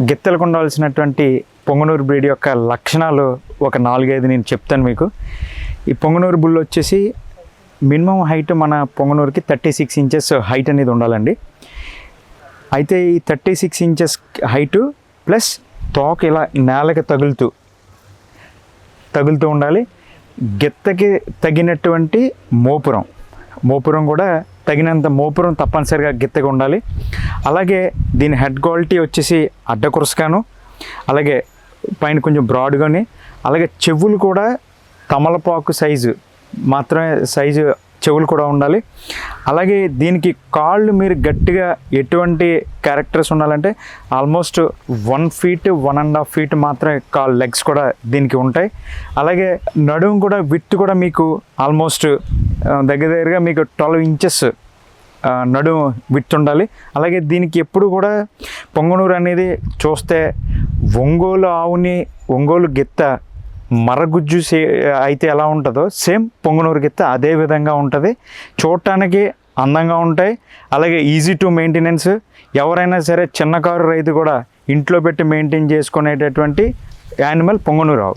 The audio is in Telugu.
గిత్తలకు ఉండాల్సినటువంటి పొంగనూరు బ్రీడ్ యొక్క లక్షణాలు ఒక నాలుగైదు నేను చెప్తాను మీకు. ఈ పొంగనూరు బుల్ వచ్చేసి మినిమం హైట్ మన పొంగనూరుకి థర్టీ సిక్స్ ఇంచెస్ హైట్ అనేది ఉండాలండి. అయితే ఈ thirty six inches height plus తోక ఇలా నేలకి తగులుతూ తగులుతూ ఉండాలి. గిత్తకి తగినటువంటి మోపురం మోపురం కూడా తగినంత మోపురం తప్పనిసరిగా గిత్తగా ఉండాలి. అలాగే దీని హెడ్ క్వాలిటీ వచ్చేసి అడ్డకురసగాను అలాగే పైన కొంచెం బ్రాడ్గాని అలాగే చెవులు కూడా తమలపాకు సైజు మాత్రమే సైజు చెవులు కూడా ఉండాలి. అలాగే దీనికి కాళ్ళు మీరు గట్టిగా ఎటువంటి క్యారెక్టర్స్ ఉండాలంటే almost one feet one and half feet మాత్రమే కాల్ లెగ్స్ కూడా దీనికి ఉంటాయి. అలాగే నడుము కూడా విత్ కూడా మీకు ఆల్మోస్ట్ దగ్గర దగ్గరగా మీకు ట్వెల్వ్ ఇంచెస్ నడుము విట్టుండాలి. ఉండాలి అలాగే దీనికి ఎప్పుడు కూడా పొంగనూరు అనేది చూస్తే ఒంగోలు ఆవుని ఒంగోలు గిత్త మరగుజ్జు సే అయితే ఎలా ఉంటుందో సేమ్ పొంగనూరు గిత్త అదే విధంగా ఉంటుంది. చూడటానికి అందంగా ఉంటాయి. అలాగే ఈజీ టు మెయింటెనెన్స్ ఎవరైనా సరే చిన్న కారు రైతు కూడా ఇంట్లో పెట్టి మెయింటైన్ చేసుకునేటటువంటి యానిమల్ పొంగనూరు ఆవు.